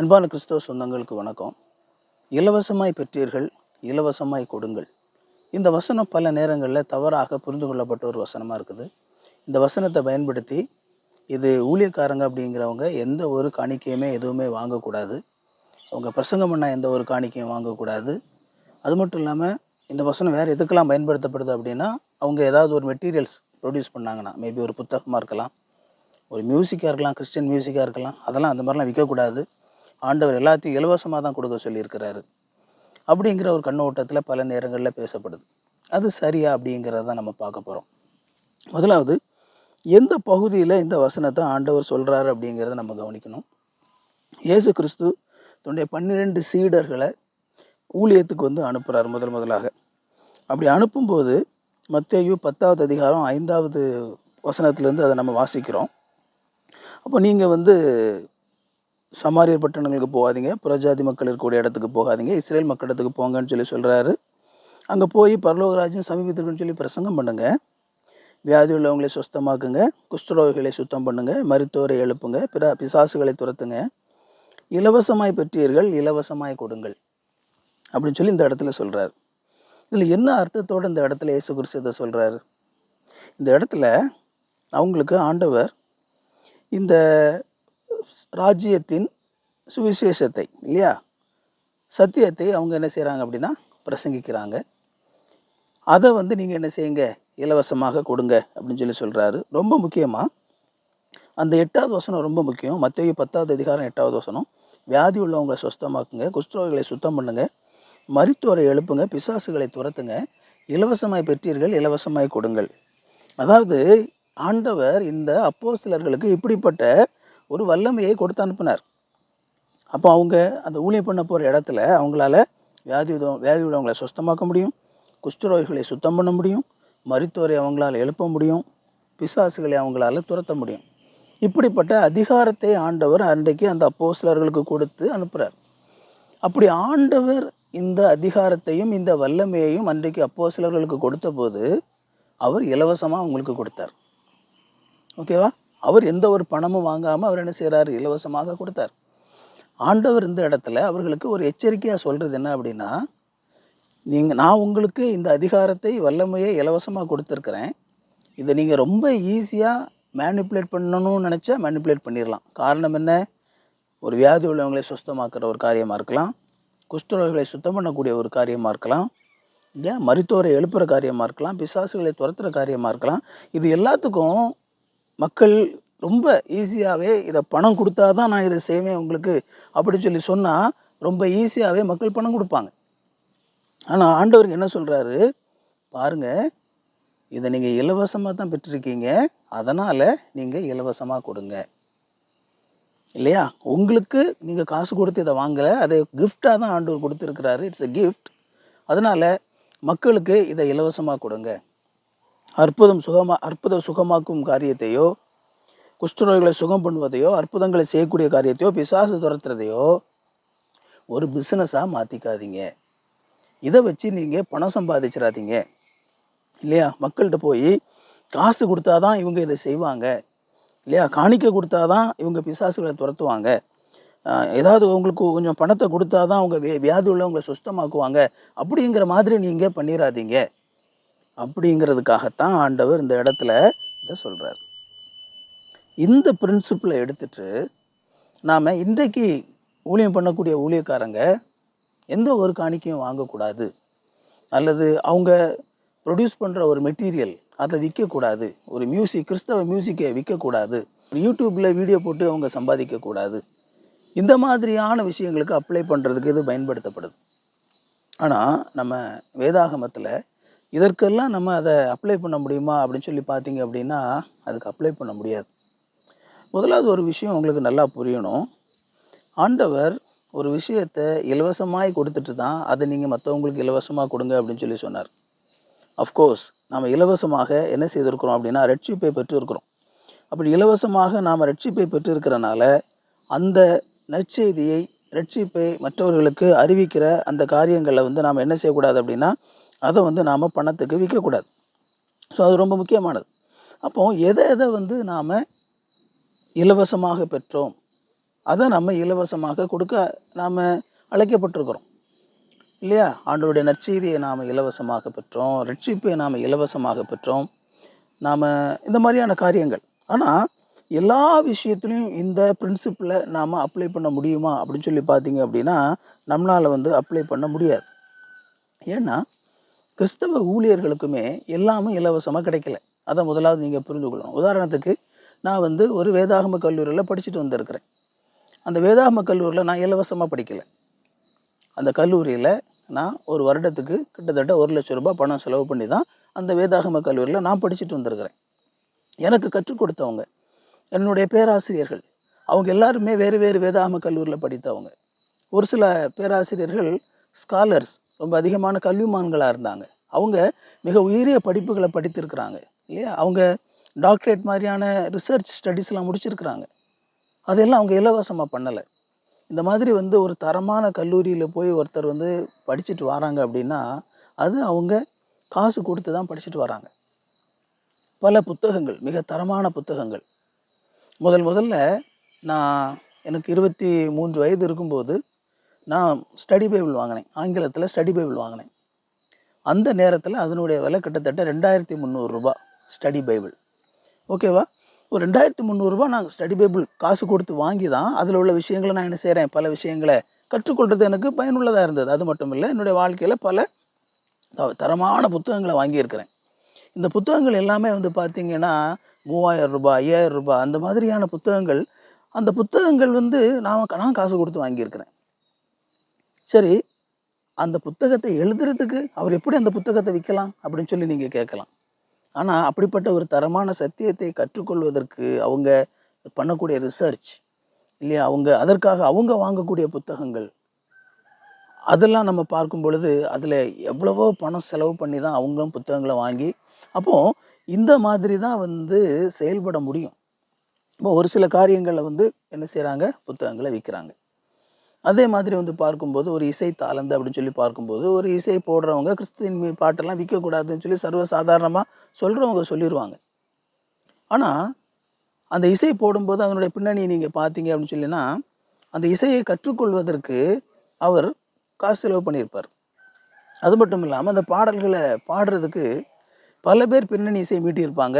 அன்பான கிறிஸ்தவ சொந்தங்களுக்கு வணக்கம். இலவசமாய் பெற்றீர்கள் இலவசமாய் கொடுங்கள். இந்த வசனம் பல நேரங்களில் தவறாக புரிந்து கொள்ளப்பட்ட ஒரு வசனமாக இருக்குது. இந்த வசனத்தை பயன்படுத்தி இது ஊழியக்காரங்க அப்படிங்கிறவங்க எந்த ஒரு காணிக்கையுமே எதுவுமே வாங்கக்கூடாது. அவங்க பிரசங்கம் பண்ணால் எந்த ஒரு காணிக்கையும் வாங்கக்கூடாது. அது மட்டும் இல்லாமல் இந்த வசனம் வேறு எதுக்கெல்லாம் பயன்படுத்தப்படுது அப்படின்னா அவங்க ஏதாவது ஒரு மெட்டீரியல்ஸ் ப்ரொடியூஸ் பண்ணாங்கன்னா மேபி ஒரு புத்தகமாக இருக்கலாம் ஒரு மியூசிக்காக இருக்கலாம் கிறிஸ்டின் மியூசிக்காக இருக்கலாம் அதெல்லாம் அந்த மாதிரிலாம் விற்கக்கூடாது ஆண்டவர் எல்லாத்தையும் இலவசமாக தான் கொடுக்க சொல்லியிருக்கிறாரு. அப்படிங்கிற ஒரு கண்ணோட்டத்தில் பல நேரங்களில் பேசப்படுது. அது சரியா அப்படிங்கிறத தான் நம்ம பார்க்க போகிறோம் முதலாவது எந்த பகுதியில் இந்த வசனத்தை ஆண்டவர் சொல்கிறாரு அப்படிங்கிறத நம்ம கவனிக்கணும். இயேசு கிறிஸ்து தன்னுடைய பன்னிரெண்டு சீடர்களை ஊழியத்துக்கு வந்து அனுப்புகிறார் முதல் முதலாக. அப்படி அனுப்பும்போது மத்தேயு பத்தாவது அதிகாரம் ஐந்தாவது வசனத்துலேருந்து அதை நம்ம வாசிக்கிறோம். அப்போ நீங்கள் வந்து சமாரியர் பட்டணங்களுக்கு போகாதீங்க. புறஜாதி மக்கள் இருக்கக்கூடிய இடத்துக்கு போகாதீங்க. இஸ்ரேல் மக்களிடத்துக்கு போங்கன்னு சொல்லி சொல்கிறாரு அங்கே போய் பரலோகராஜன் சமீபத்திற்குன்னு சொல்லி பிரசங்கம் பண்ணுங்க. வியாதி உள்ளவங்களை சுத்தமாக்குங்க குஷ்டரோகிகளை சுத்தம் பண்ணுங்க. மருத்துவரை எழுப்புங்க. பிற பிசாசுகளை துரத்துங்க. இலவசமாய் பெற்றீர்கள் இலவசமாய் கொடுங்கள். அப்படின்னு சொல்லி இந்த இடத்துல சொல்கிறார் இதில் என்ன அர்த்தத்தோடு இந்த இடத்துல இயேசு கிறிஸ்து இதை சொல்கிறாரு இந்த இடத்துல அவங்களுக்கு ஆண்டவர் இந்த ராஜ்யத்தின் சுவிசேஷத்தை இல்லையா? சத்தியத்தை அவங்க என்ன செய்கிறாங்க அப்படின்னா பிரசங்கிக்கிறாங்க. அதை வந்து நீங்கள் என்ன செய்யுங்க இலவசமாக கொடுங்க அப்படின்னு சொல்லி சொல்கிறாரு ரொம்ப முக்கியமாக அந்த எட்டாவது வசனம் ரொம்ப முக்கியம். மத்திய பத்தாவது அதிகாரம் எட்டாவது வசனம் வியாதி உள்ளவங்களை சுத்தமாக்குங்க குஷ்டரோகிகளை சுத்தம் பண்ணுங்க மருத்துவரை எழுப்புங்க பிசாசுகளை துரத்துங்க இலவசமாய் பெற்றீர்கள் இலவசமாய் கொடுங்கள். அதாவது ஆண்டவர் இந்த அப்போ சிலர்களுக்கு இப்படிப்பட்ட ஒரு வல்லமையை கொடுத்து அனுப்பினார். அப்போ அவங்க அந்த ஊழியம் பண்ண போகிற இடத்துல அவங்களால வியாதி உதவ வியாதி உள்ளவங்களை சுத்தமாக்க முடியும் குஷ்டரோகிகளை சுத்தம் பண்ண முடியும் மருத்துவரை அவங்களால் எழுப்ப முடியும் பிசாசுகளை அவங்களால துரத்த முடியும். இப்படிப்பட்ட அதிகாரத்தை ஆண்டவர் அன்றைக்கு அந்த அப்போஸ்தலர்களுக்கு கொடுத்து அனுப்புகிறார் அப்படி ஆண்டவர் இந்த அதிகாரத்தையும் இந்த வல்லமையையும் அன்றைக்கு அப்போஸ்தலர்களுக்கு கொடுத்த போது அவர் இலவசமாக அவங்களுக்கு கொடுத்தார். ஓகேவா? அவர் எந்த ஒரு பணமும் வாங்காமல் அவர் என்ன செய்கிறாரு இலவசமாக கொடுத்தார். ஆண்டவர் இந்த இடத்துல அவர்களுக்கு ஒரு எச்சரிக்கையாக சொல்கிறது என்ன அப்படின்னா நீங்கள் நான் உங்களுக்கு இந்த அதிகாரத்தை வல்லமையை இலவசமாக கொடுத்துருக்குறேன். இதை நீங்கள் ரொம்ப ஈஸியாக மேனிப்புலேட் பண்ணணும்னு நினச்சா மேனிப்புலேட் பண்ணிடலாம் காரணம் என்ன? ஒரு வியாதி உள்ளவங்களை சுத்தமாக்குற ஒரு காரியமாக இருக்கலாம். குஷ்டரோகிகளை சுத்தம் பண்ணக்கூடிய ஒரு காரியமாக இருக்கலாம். இல்லையா மருத்துவரை எழுப்புகிற காரியமாக இருக்கலாம். பிசாசுகளை துரத்துற காரியமாக இருக்கலாம். இது எல்லாத்துக்கும் மக்கள் ரொம்ப ஈஸியாகவே இதை பணம் கொடுத்தா தான் நான் இதை செய்வேன் உங்களுக்கு அப்படின்னு சொல்லி சொன்னால் ரொம்ப ஈஸியாகவே மக்கள் பணம் கொடுப்பாங்க. ஆனால் ஆண்டவருக்கு என்ன சொல்கிறாரு பாருங்க இதை நீங்கள் இலவசமாக தான் பெற்றிருக்கீங்க. அதனால் நீங்கள் இலவசமாக கொடுங்க. இல்லையா? உங்களுக்கு நீங்கள் காசு கொடுத்து இதை வாங்கலை அதை கிஃப்டாக தான் ஆண்டவர் கொடுத்துருக்கிறாரு. இட்ஸ் எ கிஃப்ட் அதனால் மக்களுக்கு இதை இலவசமாக கொடுங்க. அற்புதம் சுகமா அற்புதம் சுகமாக்கும் காரியத்தையோ குஷ்டநோய்களை சுகம் பண்ணுவதையோ அற்புதங்களை செய்யக்கூடிய காரியத்தையோ பிசாசு துரத்துறதையோ ஒரு பிஸ்னஸாக மாற்றிக்காதீங்க இதை வச்சு நீங்கள் பணம் சம்பாதிச்சிடாதீங்க. இல்லையா? மக்கள்கிட்ட போய் காசு கொடுத்தாதான் இவங்க இதை செய்வாங்க. இல்லையா? காணிக்க கொடுத்தாதான் இவங்க பிசாசுகளை துரத்துவாங்க. ஏதாவது உங்களுக்கு கொஞ்சம் பணத்தை கொடுத்தாதான் அவங்க வே வியாதி உள்ளவங்களை சுத்தமாக்குவாங்க. அப்படிங்கிற மாதிரி நீங்கள் பண்ணிடாதீங்க அப்படிங்கிறதுக்காகத்தான் ஆண்டவர் இந்த இடத்துல இதை சொல்கிறார் இந்த பிரின்சிப்பிளை எடுத்துட்டு நாம் இன்றைக்கு ஊழியம் பண்ணக்கூடிய ஊழியக்காரங்க எந்த ஒரு காணிக்கையும் வாங்கக்கூடாது. அல்லது அவங்க ப்ரொடியூஸ் பண்ணுற ஒரு மெட்டீரியல் அதை விற்கக்கூடாது. ஒரு மியூசிக் கிறிஸ்தவ மியூசிக்கை விற்கக்கூடாது. யூடியூப்பில் வீடியோ போட்டு அவங்க சம்பாதிக்கக்கூடாது. இந்த மாதிரியான விஷயங்களுக்கு அப்ளை பண்ணுறதுக்கு இது பயன்படுத்தப்படுது. ஆனால் நம்ம வேதாகமத்தில் இதற்கெல்லாம் நம்ம அதை அப்ளை பண்ண முடியுமா அப்படின்னு சொல்லி பார்த்தீங்க அப்படின்னா அதுக்கு அப்ளை பண்ண முடியாது. முதலாவது ஒரு விஷயம் உங்களுக்கு நல்லா புரியணும். ஆண்டவர் ஒரு விஷயத்தை இலவசமாய் கொடுத்துட்டு தான் அதை நீங்கள் மற்றவங்களுக்கு இலவசமாக கொடுங்க அப்படின்னு சொல்லி சொன்னார். அஃப்கோர்ஸ் நாம் இலவசமாக என்ன செய்திருக்கிறோம் அப்படின்னா ரட்சிப்பை பெற்றிருக்கிறோம். அப்படி இலவசமாக நாம் ரட்சிப்பை பெற்றிருக்கிறனால அந்த நற்செய்தியை ரட்சிப்பை மற்றவர்களுக்கு அறிவிக்கிற அந்த காரியங்களை வந்து நாம் என்ன செய்யக்கூடாது அப்படின்னா அதை வந்து நாம் பணத்துக்கு விற்கக்கூடாது. ஸோ அது ரொம்ப முக்கியமானது. அப்போ எதை எதை வந்து நாம் இலவசமாக பெற்றோம் அதை நம்ம இலவசமாக கொடுக்க நாம் அழைக்கப்பட்டிருக்கிறோம். இல்லையா? ஆண்டோடைய நற்செய்தியை நாம் இலவசமாக பெற்றோம் ரட்சிப்பை நாம் இலவசமாக பெற்றோம். நாம் இந்த மாதிரியான காரியங்கள். ஆனால் எல்லா விஷயத்துலையும் இந்த பிரின்சிப்பிளை நாம் அப்ளை பண்ண முடியுமா அப்படின்னு சொல்லி பார்த்தீங்க அப்படின்னா நம்மளால் வந்து அப்ளை பண்ண முடியாது. ஏன்னா கிறிஸ்தவ ஊழியர்களுக்குமே எல்லாமே இலவசமாக கிடைக்கல. அதை முதலாவது நீங்கள் புரிந்து கொள்ளணும் உதாரணத்துக்கு நான் வந்து ஒரு வேதாகம கல்லூரியில் படிச்சுட்டு வந்திருக்கிறேன். அந்த வேதாகம கல்லூரியில் நான் இலவசமாக படிக்கலை. அந்த கல்லூரியில் நான் ஒரு வருடத்துக்கு கிட்டத்தட்ட ஒரு லட்ச ரூபாய் பணம் செலவு பண்ணி தான் அந்த வேதாகம கல்லூரியில் நான் படிச்சுட்டு வந்திருக்கிறேன். எனக்கு கற்றுக் கொடுத்தவங்க என்னுடைய பேராசிரியர்கள் அவங்க எல்லாருமே வேறு வேறு வேதாகம கல்லூரியில் படித்தவங்க. ஒரு சில பேராசிரியர்கள் ஸ்காலர்ஸ் ரொம்ப அதிகமான கல்விமான்களாக இருந்தாங்க. அவங்க மிக உயரிய படிப்புகளை படித்திருக்கிறாங்க இல்லையா? அவங்க டாக்டரேட் மாதிரியான ரிசர்ச் ஸ்டடீஸ்லாம் முடிச்சிருக்கிறாங்க. அதெல்லாம் அவங்க இலவசமாக பண்ணலை. இந்த மாதிரி வந்து ஒரு தரமான கல்லூரியில் போய் ஒருத்தர் வந்து படிச்சுட்டு வராங்க அப்படின்னா அது அவங்க காசு கொடுத்து தான் படிச்சுட்டு வராங்க. பல புத்தகங்கள் மிக தரமான புத்தகங்கள். முதல் முதல்ல நான் எனக்கு இருபத்தி மூன்று வயது இருக்கும்போது நான் ஸ்டடி பைபிள் வாங்கினேன். ஆங்கிலத்தில் ஸ்டடி பைபிள் வாங்கினேன். அந்த நேரத்தில் அதனுடைய விலை கிட்டத்தட்ட ரெண்டாயிரத்தி முந்நூறுரூபா ஸ்டடி பைபிள் ஓகேவா ஒரு ரெண்டாயிரத்தி முந்நூறுரூபா நான் ஸ்டடி பைபிள் காசு கொடுத்து வாங்கி தான் அதில் உள்ள விஷயங்களை நான் என்ன செய்கிறேன் பல விஷயங்களை கற்றுக்கொள்வது எனக்கு பயனுள்ளதாக இருந்தது. அது மட்டும் இல்லை என்னுடைய வாழ்க்கையில் பல த- தரமான புத்தகங்களை வாங்கியிருக்கிறேன். இந்த புத்தகங்கள் எல்லாமே வந்து பார்த்திங்கன்னா மூவாயிரம் ரூபாய் ஐயாயிரம் ரூபாய் அந்த மாதிரியான புத்தகங்கள் அந்த புத்தகங்கள் வந்து நான் நான் காசு கொடுத்து வாங்கியிருக்கிறேன். சரி அந்த புத்தகத்தை எழுதுறதுக்கு அவர் எப்படி அந்த புத்தகத்தை விற்கலாம் அப்படின்னு சொல்லி நீங்கள் கேட்கலாம். ஆனால் அப்படிப்பட்ட ஒரு தரமான சத்தியத்தை கற்றுக்கொள்வதற்கு அவங்க பண்ணக்கூடிய ரிசர்ச் இல்லையா அவங்க அதற்காக அவங்க வாங்கக்கூடிய புத்தகங்கள் அதெல்லாம் நம்ம பார்க்கும் பொழுது அதில் எவ்வளவோ பணம் செலவு பண்ணி தான் அவங்களும் புத்தகங்களை வாங்கி அப்போது இந்த மாதிரி தான் வந்து செயல்பட முடியும். இப்போ ஒரு சில காரியங்களில் வந்து என்ன செய்கிறாங்க புத்தகங்களை விற்கிறாங்க அதே மாதிரி வந்து பார்க்கும்போது ஒரு இசை தாளந்து அப்படின்னு சொல்லி பார்க்கும்போது ஒரு இசை போடுறவங்க கிறிஸ்தின் பாட்டெல்லாம் விற்கக்கூடாதுன்னு சொல்லி சர்வசாதாரணமாக சொல்கிறவங்க சொல்லிடுவாங்க ஆனால் அந்த இசை போடும்போது அதனுடைய பின்னணியை நீங்கள் பார்த்தீங்க அப்படின்னு சொல்லினா அந்த இசையை கற்றுக்கொள்வதற்கு அவர் காசு செலவு பண்ணியிருப்பார். அது மட்டும் இல்லாமல் அந்த பாடல்களை பாடுறதுக்கு பல பேர் பின்னணி இசை மீட்டியிருப்பாங்க.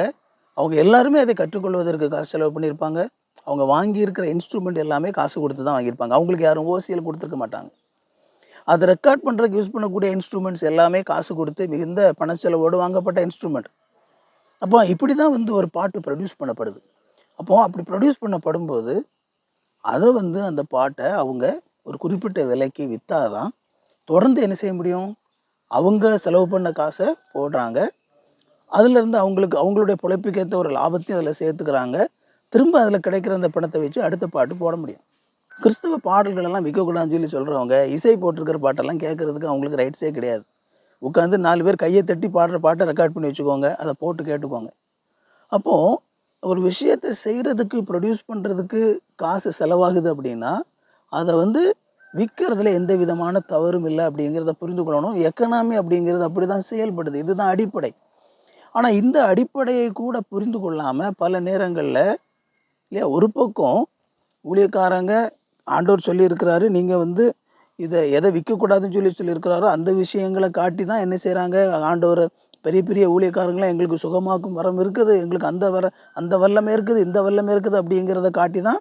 அவங்க எல்லாருமே அதை கற்றுக்கொள்வதற்கு காசு செலவு பண்ணியிருப்பாங்க. அவங்க வாங்கியிருக்கிற இன்ஸ்ட்ருமெண்ட் எல்லாமே காசு கொடுத்து தான் வாங்கியிருப்பாங்க. அவங்களுக்கு யாரும் ஓசியில் கொடுத்துருக்க மாட்டாங்க. அதை ரெக்கார்ட் பண்ணுறதுக்கு யூஸ் பண்ணக்கூடிய இன்ஸ்ட்ருமெண்ட்ஸ் எல்லாமே காசு கொடுத்து மிகுந்த பணச்செலவோடு வாங்கப்பட்ட இன்ஸ்ட்ருமெண்ட் அப்போ இப்படி தான் வந்து ஒரு பாட்டு ப்ரொடியூஸ் பண்ணப்படுது. அப்போ அப்படி ப்ரொடியூஸ் பண்ணப்படும்போது அதை வந்து அந்த பாட்டை அவங்க ஒரு குறிப்பிட்ட விலைக்கு விற்றாதான் தொடர்ந்து என்ன செய்ய முடியும்? அவங்க செலவு பண்ண காசை போடுறாங்க. அதுலேருந்து அவங்களுக்கு அவங்களுடைய பிழைப்புக்கேற்ற ஒரு லாபத்தையும் அதில் சேர்த்துக்கிறாங்க. திரும்ப அதில் கிடைக்கிற அந்த பணத்தை வச்சு அடுத்த பாட்டு போட முடியும். கிறிஸ்தவ பாடல்கள் எல்லாம் விற்கக்கூடாதுன்னு சொல்லி சொல்கிறவங்க இசை போட்டிருக்கிற பாட்டெல்லாம் கேட்குறதுக்கு அவங்களுக்கு ரைட்ஸே கிடையாது. உட்காந்து நாலு பேர் கையை தட்டி பாடுற பாட்டை ரெக்கார்ட் பண்ணி வச்சுக்கோங்க அதை போட்டு கேட்டுக்கோங்க. அப்போது ஒரு விஷயத்தை செய்கிறதுக்கு ப்ரொடியூஸ் பண்ணுறதுக்கு காசு செலவாகுது அப்படின்னா அதை வந்து விற்கிறதுல எந்த விதமான தவறும் இல்லை அப்படிங்கிறத புரிந்து கொள்ளணும். எக்கனாமி அப்படிங்கிறது அப்படி தான் செயல்படுது. இதுதான் அடிப்படை. ஆனால் இந்த அடிப்படையை கூட புரிந்து கொள்ளாமல் பல நேரங்களில் இல்லையா? ஒரு பக்கம் ஊழியக்காரங்க ஆண்டவர் சொல்லியிருக்கிறாரு நீங்கள் வந்து இதை எதை விற்கக்கூடாதுன்னு சொல்லி சொல்லியிருக்கிறாரோ அந்த விஷயங்களை காட்டி தான் என்ன செய்கிறாங்க ஆண்டவர் பெரிய பெரிய ஊழியக்காரங்களாம் எங்களுக்கு சுகமாக்கும் வரம் இருக்குது எங்களுக்கு அந்த வர அந்த வல்லமே இருக்குது இந்த வல்லமே இருக்குது அப்படிங்கிறத காட்டி தான்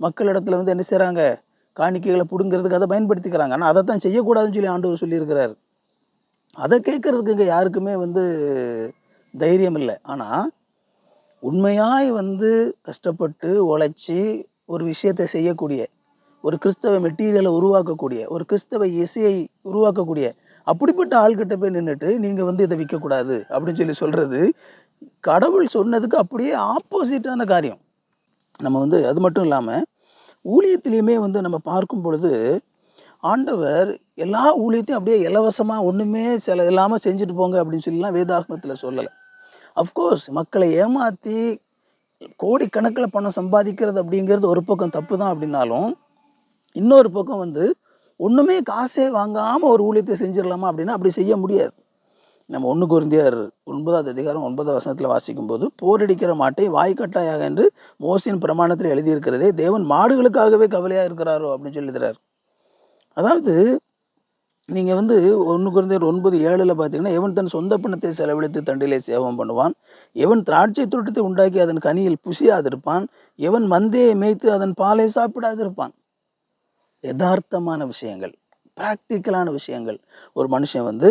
மக்களிடத்துல வந்து என்ன செய்கிறாங்க காணிக்கைகளை பிடுங்கிறதுக்கு அதை பயன்படுத்திக்கிறாங்க. ஆனால் அதை தான் செய்யக்கூடாதுன்னு சொல்லி ஆண்டவர் சொல்லியிருக்கிறார். அதை கேட்குறதுக்கு இங்கே யாருக்குமே வந்து தைரியம் இல்லை. ஆனால் உண்மையாய் வந்து கஷ்டப்பட்டு உழைச்சி ஒரு விஷயத்தை செய்யக்கூடிய ஒரு கிறிஸ்தவ மெட்டீரியலை உருவாக்கக்கூடிய ஒரு கிறிஸ்தவ இசையை உருவாக்கக்கூடிய அப்படிப்பட்ட ஆள்கிட்ட போய் நின்றுட்டு நீங்கள் வந்து இதை விற்கக்கூடாது அப்படின்னு சொல்லி சொல்கிறது கடவுள் சொன்னதுக்கு அப்படியே ஆப்போசிட்டான காரியம். நம்ம வந்து அது மட்டும் இல்லாமல் ஊழியத்திலையுமே வந்து நம்ம பார்க்கும் பொழுது ஆண்டவர் எல்லா ஊழியத்தையும் அப்படியே இலவசமாக ஒன்றுமே சில இல்லாமல் செஞ்சுட்டு போங்க அப்படின்னு சொல்லிலாம் வேதாகமத்தில் சொல்லலை. அஃப்கோர்ஸ் மக்களை ஏமாற்றி கோடிக்கணக்கில் பணம் சம்பாதிக்கிறது அப்படிங்கிறது ஒரு பக்கம் தப்பு தான் அப்படின்னாலும் இன்னொரு பக்கம் வந்து ஒன்றுமே காசே வாங்காமல் ஒரு ஊழியத்தை செஞ்சிடலாமா அப்படின்னா அப்படி செய்ய முடியாது. நம்ம ஒன்று குருந்தியர் ஒன்பதாவது அதிகாரம் ஒன்பதாவது வசனத்தில் வாசிக்கும்போது போரடிக்கிற மாட்டை வாய்க்கட்டாயாக என்று மோசின் பிரமாணத்தில் எழுதியிருக்கிறதே தேவன் மாடுகளுக்காகவே கவலையாக இருக்கிறாரோ? அப்படின்னு சொல்லிடுறார். அதாவது நீங்கள் வந்து ஒன்று குறைந்த ஒன்பது ஏழில் பார்த்தீங்கன்னா எவன் தன் சொந்த பணத்தை செலவழித்து தண்டிலே சேவம் பண்ணுவான்? எவன் திராட்சை தோட்டத்தை உண்டாக்கி அதன் கனியில் புசியாதிருப்பான்? எவன் மந்தையை மேய்த்து அதன் பாலை சாப்பிடாதிருப்பான்? யதார்த்தமான விஷயங்கள் ப்ராக்டிக்கலான விஷயங்கள். ஒரு மனுஷன் வந்து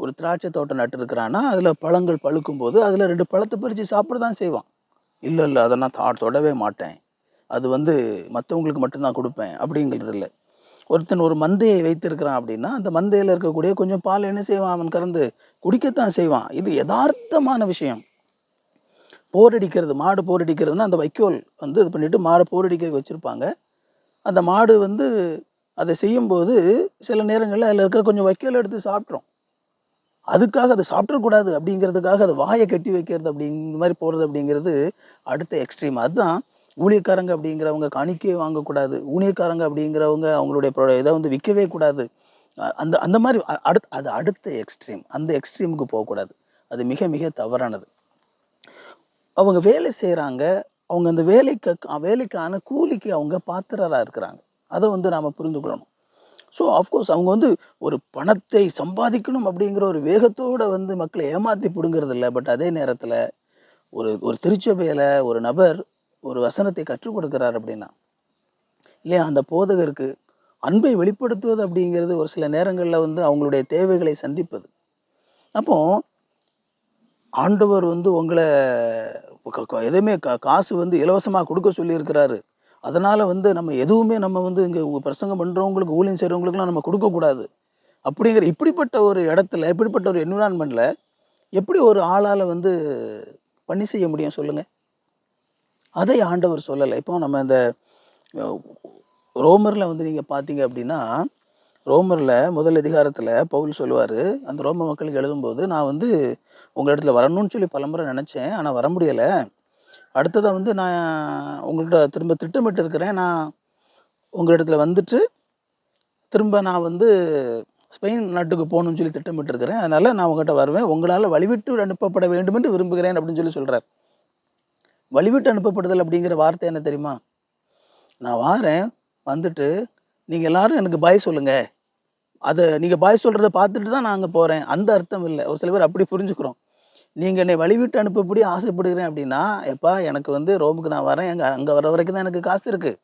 ஒரு திராட்சை தோட்டம் நட்டுருக்கிறான்னா அதில் பழங்கள் பழுக்கும் போது அதில் ரெண்டு பழத்தை பறித்து சாப்பிட தான் செய்வான். இல்லை இல்லை அதை நான் தொடவே மாட்டேன். அது வந்து மற்றவங்களுக்கு மட்டும்தான் கொடுப்பேன் அப்படிங்கிறது இல்லை ஒருத்தன் ஒரு மந்தையை வைத்திருக்கிறான் அப்படின்னா அந்த மந்தையில் இருக்கக்கூடிய கொஞ்சம் பால் என்ன செய்வான்? அவன் கறந்து குடிக்கத்தான் செய்வான். இது யதார்த்தமான விஷயம். போரடிக்கிறது மாடு போர் அந்த வைக்கோல் வந்து இது பண்ணிட்டு மாடு போரடிக்கிறதுக்கு வச்சுருப்பாங்க. அந்த மாடு வந்து அதை செய்யும்போது சில நேரங்களில் அதில் இருக்கிற கொஞ்சம் வைக்கோல் எடுத்து சாப்பிட்ரும் அதுக்காக அதை சாப்பிடக்கூடாது அப்படிங்கிறதுக்காக அதை வாயை கட்டி வைக்கிறது அப்படிங்கிற மாதிரி போகிறது அப்படிங்கிறது அடுத்த எக்ஸ்ட்ரீம். அதுதான் ஊழியக்காரங்க அப்படிங்கிறவங்க காணிக்கையே வாங்கக்கூடாது. ஊழியக்காரங்க அப்படிங்கிறவங்க அவங்களுடைய இதை வந்து விற்கவே கூடாது. அந்த அந்த மாதிரி அடுத் அது அடுத்த எக்ஸ்ட்ரீம். அந்த எக்ஸ்ட்ரீமுக்கு போகக்கூடாது. அது மிக மிக தவறானது. அவங்க வேலை செய்கிறாங்க அவங்க அந்த வேலைக்கு வேலைக்கான கூலிக்கு அவங்க பாத்திரராக இருக்கிறாங்க. அதை வந்து நாம் புரிந்து கொள்ளணும் ஸோ அஃப்கோர்ஸ் அவங்க வந்து ஒரு பணத்தை சம்பாதிக்கணும் அப்படிங்கிற ஒரு வேகத்தோடு வந்து மக்களை ஏமாற்றி பிடுங்கிறது இல்லை பட் அதே நேரத்தில் ஒரு ஒரு திருச்சபையில் ஒரு நபர் ஒரு வசனத்தை கற்றுக் கொடுக்குறார் அப்படின்னா இல்லையா அந்த போதகருக்கு அன்பை வெளிப்படுத்துவது அப்படிங்கிறது ஒரு சில நேரங்களில் வந்து அவங்களுடைய தேவைகளை சந்திப்பது. அப்போ ஆண்டவர் வந்து உங்களை க- எதுவுமே கா- காசு வந்து இலவசமாக கொடுக்க சொல்லியிருக்கிறாரு. அதனால் வந்து நம்ம எதுவுமே நம்ம வந்து இங்கே பிரசங்கம் பண்ணுறவங்களுக்கு ஊழியம் செய்கிறவங்களுக்குலாம் நம்ம கொடுக்கக்கூடாது. அப்படிங்கிற இப்படிப்பட்ட ஒரு இடத்துல இப்படிப்பட்ட ஒரு என்விரான்மெண்ட்டில் எப்படி ஒரு ஆளால் வந்து பண்ணி செய்ய முடியும் சொல்லுங்கள் அதை ஆண்டவர் சொல்லலை. இப்போ நம்ம இந்த ரோமரில் வந்து நீங்கள் பார்த்தீங்க அப்படின்னா ரோமரில் முதல் அதிகாரத்தில் பவுல் சொல்லுவார் அந்த ரோம மக்களுக்கு எழுதும்போது நான் வந்து உங்கள் இடத்துல வரணும்னு சொல்லி பலமுறை நினச்சேன் ஆனால் வர முடியலை. அடுத்ததாக வந்து நான் உங்கள்கிட்ட திரும்ப திட்டமிட்டு இருக்கிறேன் நான் உங்கள் இடத்துல வந்துட்டு திரும்ப நான் வந்து ஸ்பெயின் நாட்டுக்கு போகணும்னு சொல்லி திட்டமிட்டு இருக்கிறேன் அதனால் நான் உங்கள்கிட்ட வருவேன். உங்களால் வழிவிட்டு அனுப்பப்பட வேண்டும் என்று விரும்புகிறேன் அப்படின்னு சொல்லி சொல்கிறார் வழிவிட்டு அனுப்பப்படுதல் அப்படிங்கிற வார்த்தை என்ன தெரியுமா? நான் வாரேன் வந்துட்டு நீங்கள் எல்லாரும் எனக்கு பாய் சொல்லுங்கள் அதை நீங்கள் பாய் சொல்கிறத பார்த்துட்டு தான் நான் அங்கே போகிறேன் அந்த அர்த்தம் இல்லை. ஒரு சில பேர் அப்படி புரிஞ்சுக்கிறோம். நீங்கள் என்னை வழிவிட்டு அனுப்பப்படி ஆசைப்படுகிறேன் அப்படின்னா எப்பா எனக்கு வந்து ரோமுக்கு நான் வரேன். எங்கள் அங்கே வர வரைக்கும் தான் எனக்கு காசு இருக்குது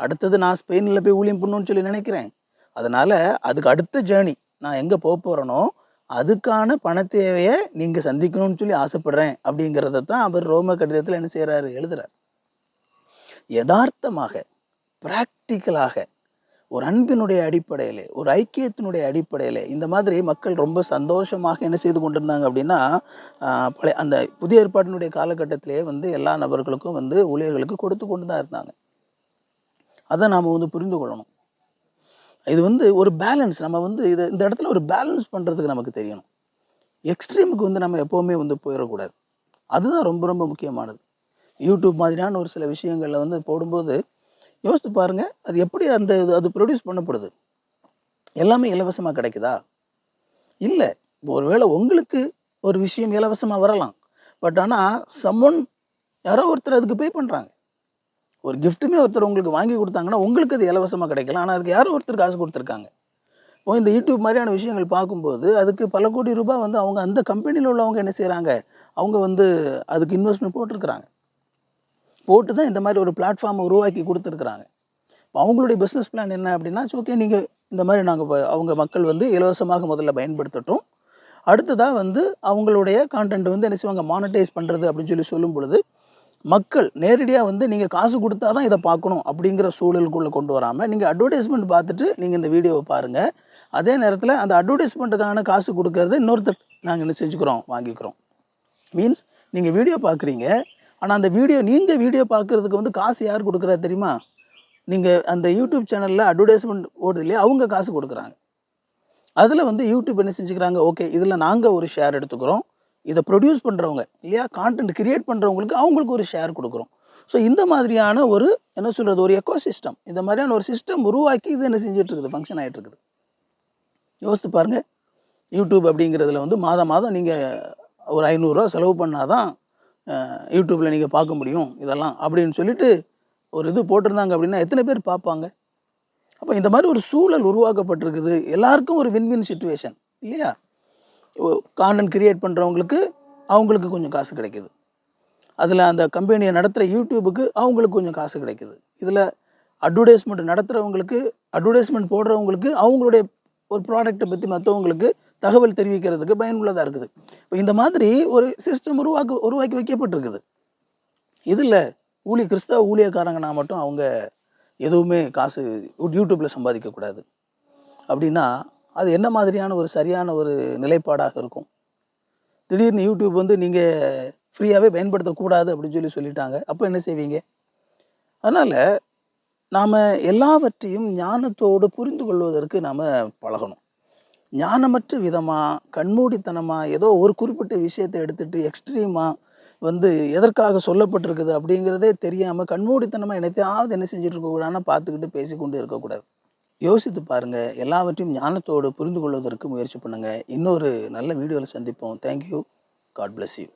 அடுத்தது நான் ஸ்பெயினில் போய் ஊழியம் பண்ணணும்னு சொல்லி நினைக்கிறேன். அதனால் அதுக்கு அடுத்த ஜேர்னி நான் எங்கே போக போகிறேனோ அதுக்கான பண தேவையை நீங்கள் சந்திக்கணும்னு சொல்லி ஆசைப்படுறேன் அப்படிங்கிறத தான் அவர் ரோம கடிதத்தில் என்ன செய்கிறாரு எழுதுறார். யதார்த்தமாக ப்ராக்டிக்கலாக ஒரு அன்பினுடைய அடிப்படையில் ஒரு ஐக்கியத்தினுடைய அடிப்படையில் இந்த மாதிரி மக்கள் ரொம்ப சந்தோஷமாக என்ன செய்து கொண்டிருந்தாங்க அப்படின்னா பழைய அந்த புதிய ஏற்பாட்டினுடைய காலகட்டத்திலேயே வந்து எல்லா நபர்களுக்கும் வந்து ஊழியர்களுக்கு கொடுத்து கொண்டு தான் இருந்தாங்க. அதை நாம் வந்து புரிந்து கொள்ளணும். இது வந்து ஒரு பேலன்ஸ் நம்ம வந்து இது இந்த இடத்துல ஒரு பேலன்ஸ் பண்ணுறதுக்கு நமக்கு தெரியணும். எக்ஸ்ட்ரீமுக்கு வந்து நம்ம எப்போவுமே வந்து போயிடக்கூடாது அதுதான் ரொம்ப ரொம்ப முக்கியமானது. யூடியூப் மாதிரியான ஒரு சில விஷயங்களில் வந்து போடும்போது யோசித்து பாருங்கள் அது எப்படி அந்த இது அது ப்ரொடியூஸ் பண்ணப்படுது? எல்லாமே இலவசமாக கிடைக்குதா? இல்லை. ஒருவேளை உங்களுக்கு ஒரு விஷயம் இலவசமாக வரலாம். பட் ஆனால் சம்மன் யாரோ ஒருத்தர் அதுக்கு பே பண்ணுறாங்க ஒரு கிஃப்ட்டுமே ஒருத்தர் உங்களுக்கு வாங்கி கொடுத்தாங்கன்னா உங்களுக்கு அது இலவசமாக கிடைக்கலாம். ஆனால் அதுக்கு யாரோ ஒருத்தர் காசு கொடுத்துருக்காங்க. இப்போ இந்த யூடியூப் மாதிரியான விஷயங்கள் பார்க்கும்போது அதுக்கு பல கோடி ரூபாய் வந்து அவங்க அந்த கம்பெனியில் உள்ளவங்க என்ன செய்கிறாங்க அவங்க வந்து அதுக்கு இன்வெஸ்ட்மெண்ட் போட்டிருக்கிறாங்க. போட்டு தான் இந்த மாதிரி ஒரு பிளாட்ஃபார்மை உருவாக்கி கொடுத்துருக்குறாங்க. இப்போ அவங்களுடைய பிஸ்னஸ் பிளான் என்ன அப்படின்னா ஓகே நீங்கள் இந்த மாதிரி நாங்கள் அவங்க மக்கள் வந்து இலவசமாக முதல்ல பயன்படுத்தட்டும். அடுத்ததாக வந்து அவங்களுடைய கான்டென்ட் வந்து என்ன செய்வாங்க? மானிட்டைஸ் பண்ணுறது அப்படின்னு சொல்லி சொல்லும் பொழுது மக்கள் நேரடியாக வந்து நீங்கள் காசு கொடுத்தா தான் இதை பார்க்கணும் அப்படிங்கிற சூழலுக்குள்ளே கொண்டு வராமல் நீங்கள் அட்வர்டைஸ்மெண்ட் பார்த்துட்டு நீங்கள் இந்த வீடியோவை பாருங்கள் அதே நேரத்தில் அந்த அட்வர்டைஸ்மெண்ட்டுக்கான காசு கொடுக்கறது இன்னொருத்தர் நாங்கள் என்ன செஞ்சுக்கிறோம்? வாங்கிக்கிறோம். மீன்ஸ் நீங்கள் வீடியோ பார்க்குறீங்க. ஆனால் அந்த வீடியோ நீங்கள் வீடியோ பார்க்குறதுக்கு வந்து காசு யார் கொடுக்குறா தெரியுமா? நீங்கள் அந்த யூடியூப் சேனலில் அட்வர்டைஸ்மெண்ட் ஓடுது இல்லையா? அவங்க காசு கொடுக்குறாங்க. அதில் வந்து யூடியூப் என்ன செஞ்சுக்கிறாங்க? ஓகே இதில் நாங்கள் ஒரு ஷேர் எடுத்துக்கிறோம். இதை ப்ரொடியூஸ் பண்ணுறவங்க இல்லையா? கான்டென்ட் கிரியேட் பண்ணுறவங்களுக்கு அவங்களுக்கு ஒரு ஷேர் கொடுக்குறோம். ஸோ இந்த மாதிரியான ஒரு என்ன சொல்கிறது ஒரு எக்கோ சிஸ்டம் இந்த மாதிரியான ஒரு சிஸ்டம் உருவாக்கி இது என்ன செஞ்சுட்டு இருக்குது? ஃபங்க்ஷன் ஆகிட்டு இருக்குது. யோசித்து பாருங்கள் யூடியூப் அப்படிங்கிறதுல வந்து மாதம் மாதம் நீங்கள் ஒரு ஐநூறுரூவா செலவு பண்ணால் தான் யூடியூப்பில் நீங்கள் பார்க்க முடியும் இதெல்லாம் அப்படின்னு சொல்லிட்டு ஒரு இது போட்டிருந்தாங்க அப்படின்னா எத்தனை பேர் பார்ப்பாங்க? அப்போ இந்த மாதிரி ஒரு சூழல் உருவாக்கப்பட்டிருக்குது. எல்லாருக்கும் ஒரு வின்-வின் சுச்சுவேஷன் இல்லையா? கான்டென்ட் கிரியேட் பண்ணுறவங்களுக்கு அவங்களுக்கு கொஞ்சம் காசு கிடைக்குது. அதில் அந்த கம்பெனியை நடத்துகிற யூடியூபுக்கு அவங்களுக்கு கொஞ்சம் காசு கிடைக்குது. இதில் அட்வர்டைஸ்மெண்ட் நடத்துகிறவங்களுக்கு அட்வர்டைஸ்மெண்ட் போடுறவங்களுக்கு அவங்களுடைய ஒரு ப்ராடக்ட்டை பற்றி மற்றவங்களுக்கு தகவல் தெரிவிக்கிறதுக்கு பயனுள்ளதாக இருக்குது. இப்போ இந்த மாதிரி ஒரு சிஸ்டம் உருவாக்க உருவாக்கி வைக்கப்பட்டிருக்குது. இதில் ஊழிய கிறிஸ்தவ ஊழியக்காரங்கன்னா மட்டும் அவங்க எதுவுமே காசு யூடியூப்பில் சம்பாதிக்கக்கூடாது. அப்படின்னா அது என்ன மாதிரியான ஒரு சரியான ஒரு நிலைப்பாடாக இருக்கும்? திடீர்னு யூடியூப் வந்து நீங்கள் ஃப்ரீயாகவே பயன்படுத்தக்கூடாது அப்படின்னு சொல்லி சொல்லிட்டாங்க. அப்போ என்ன செய்வீங்க? அதனால் நாம் எல்லாவற்றையும் ஞானத்தோடு புரிந்து கொள்வதற்கு நாம் பழகணும். ஞானமற்ற விதமாக கண்மூடித்தனமாக ஏதோ ஒரு குறிப்பிட்ட விஷயத்தை எடுத்துகிட்டு எக்ஸ்ட்ரீமாக வந்து எதற்காக சொல்லப்பட்டிருக்குது அப்படிங்கிறதே தெரியாமல் கண்மூடித்தனமாக என்னத்தையாவது என்ன செஞ்சுட்டு இருக்கக்கூடாதுன்னா பார்த்துக்கிட்டு பேசிக்கொண்டு இருக்கக்கூடாது. யோசித்து பாருங்கள் எல்லாவற்றையும் ஞானத்தோடு புரிந்து கொள்வதற்கு முயற்சி பண்ணுங்கள் இன்னொரு நல்ல வீடியோவில் சந்திப்போம். Thank you God bless you